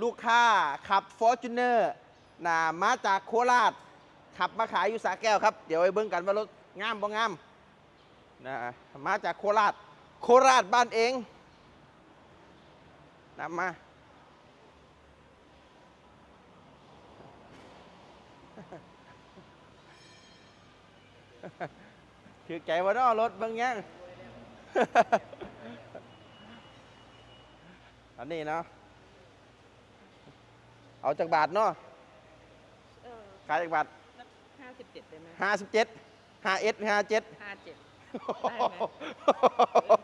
ลูกค้าขับ f o r t u n e r นะมาจากโคราช ขับมาขายอยู่สาแก้วครับ เดี๋ยวไปเบิ่งกันว่ารถงามบ่งามนะมาจากโคราช โคราชบ้านเองนำมาถือใจว่าน้อรถบางยังอันนี้เนาะ เอาจากบาทเนาะเออขายจากบาทห้าสิบเจ็ดได้ไหมห้าสิบเจ็ดห้าเอสห้าเจ็ดห้าเจ็ดได้ไหม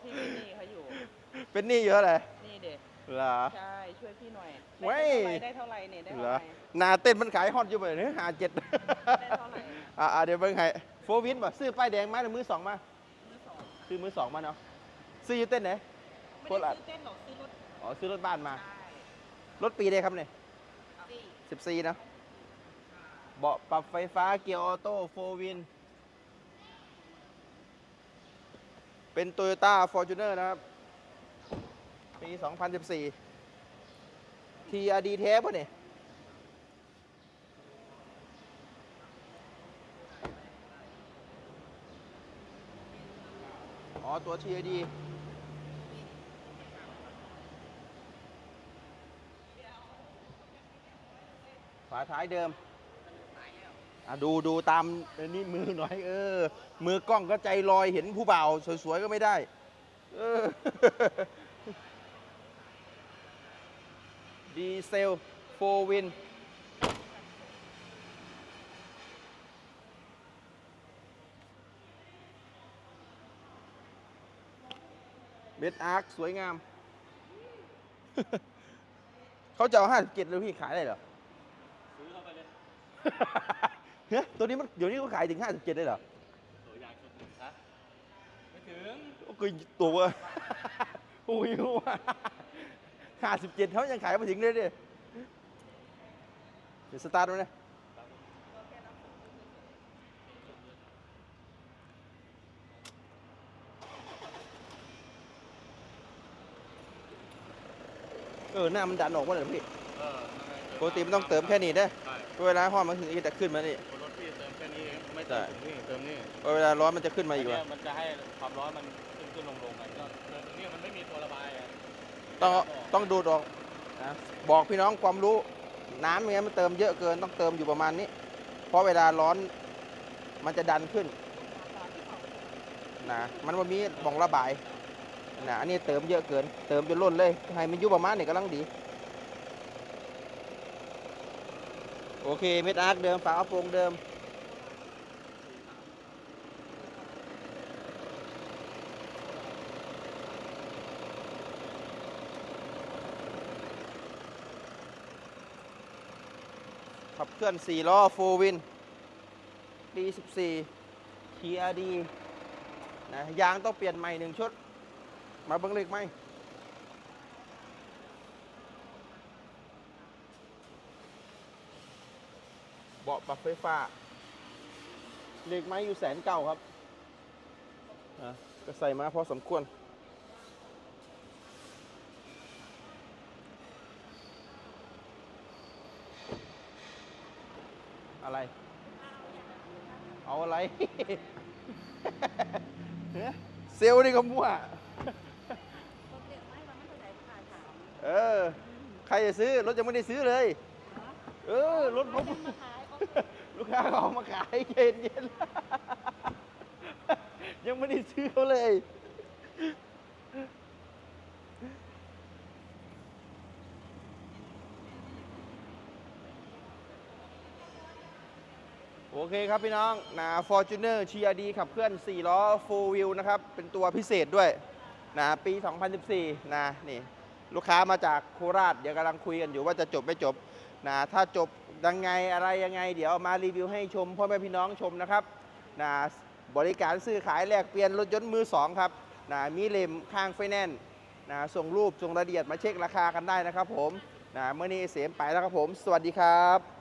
ที่นี่เขาอยู่เป็นหนี้เยอะเลยนี่เด็กเหรอ ใช่ช่วยพี่หน่อยเว้ยได้เท่าไหร่เนี่ยได้เหเท่ารไหอร่หนาเต้นมันขายฮอตอยู่เลยเนี่ยห้าเจ็ดได้เท่าไหร่เนี่ยอ่าเดี๋ยวเบิ่งให้โฟวินบ่ซื้อป้ายแดงมาหรือมือสองมามือสองซื้อมือสองมาเนาะซื้ออยู่เต้นไหน ไม่โคตรได้อัด ซื้อเต้นหรอกซื้อรถอ๋อซื้อรถบ้านมา ใช่รถปีใดครับเนี่ย สี่สิบสี่นะ เบาะปรับไฟฟ้าเกียร์ออโต้โฟวิน เป็น Toyota Fortuner นะครับ ปี 2014 TRD เทปป่ะเนี่ยอ๋อ ตัว TRD ฝาท้ายเดิมอะดูดูตามอันนี่มือหน่อย เออ มือกล้องก็ใจลอยเห็นผู้บ่าวสวยๆก็ไม่ได้ เออ ดีเซลโฟวินเบสอาร์คสวยงาม เขาจะเอาห้าสิบเจ็ดเลยพี่ขายได้เหรอซื้อเข้าไปเลย เฮ้ยตัวนี้มันเดี๋ยวนี้เขาขายถึง 57ได้เหรอตัวยางชุดหนึ่งฮะไม่ถึงโอ้ยตัวโอ้ยว่า57เขายังขายมาถึงเลยดิเดี๋ยวสตาร์ทไว้นะเออหน้ามันดันออกมาเลยพี่เออนั่นไงปกติมันต้องเติมแค่นี้ได้ใช่ เวลาห้อนมันถึงจะขึ้นมานี่บนรถพี่เติมแค่นี้เองไม่เติมถึงนี่เติมนี่เวลาร้อนมันจะขึ้นมาอีกอันว่าเนี้ยมันจะให้ความร้อนมันขึ้นขึ้นลงลงกันก็เติมตรงนี้มันไม่มีตัวระบายอะต้องต้องดูดออกนะบอกพี่น้องความรู้น้ำอย่างเงี้ยมันเติมเยอะเกินต้องเติมอยู่ประมาณนี้ เพราะเวลาร้อนมันจะดันขึ้นนะมันว่ามีบ่องระบายนะอันนี้เติมเยอะเกิน เติมจนล้นเลยให้มันอยู่ประมาณนี้กำลังดี โอเค เม็ดอาร์คเดิมฝากระโปรงเดิม ขับเคลื่อน 4 ล้อ4วินปี14 TRD นะยางต้องเปลี่ยนใหม่หนึ่งชุด มาเบิ้งเลขไหม เบาะปรับไฟฟ้าเหลขไม้อยู่แสนเก่าครับนะก็ใส่มาพอสมควร อะไร เอาอะไรเฮ้ยเซลลนี่ก็มั่ว เออ ใครจะซื้อ รถยังไม่ได้ซื้อเลย เออ รถผม ลูกค้าเขาเอามาขายเย็นเย็นๆยังไม่ได้ซื้อเขาเลย โอเคครับพี่น้องนะ Fortuner TRD ขับเคลื่อน 4 ล้อ4 wheel นะครับ เป็นตัวพิเศษด้วยนะปี 2014 นะ นี่ ลูกค้ามาจากโคราช เดี๋ยวกำลังคุยกันอยู่ว่าจะจบไม่จบ นะถ้าจบยังไงอะไรยังไง เดี๋ยวมารีวิวให้ชมพ่อแม่พี่น้องชมนะครับนะบริการซื้อขายแลกเปลี่ยนรถยนต์มือสองครับนะมีเลมข้างไฟแนนซ์นะส่งรูปส่งรายละเอียดมาเช็คราคากันได้นะครับผมนะเมื่อนี้เสียมไปแล้วครับผม สวัสดีครับ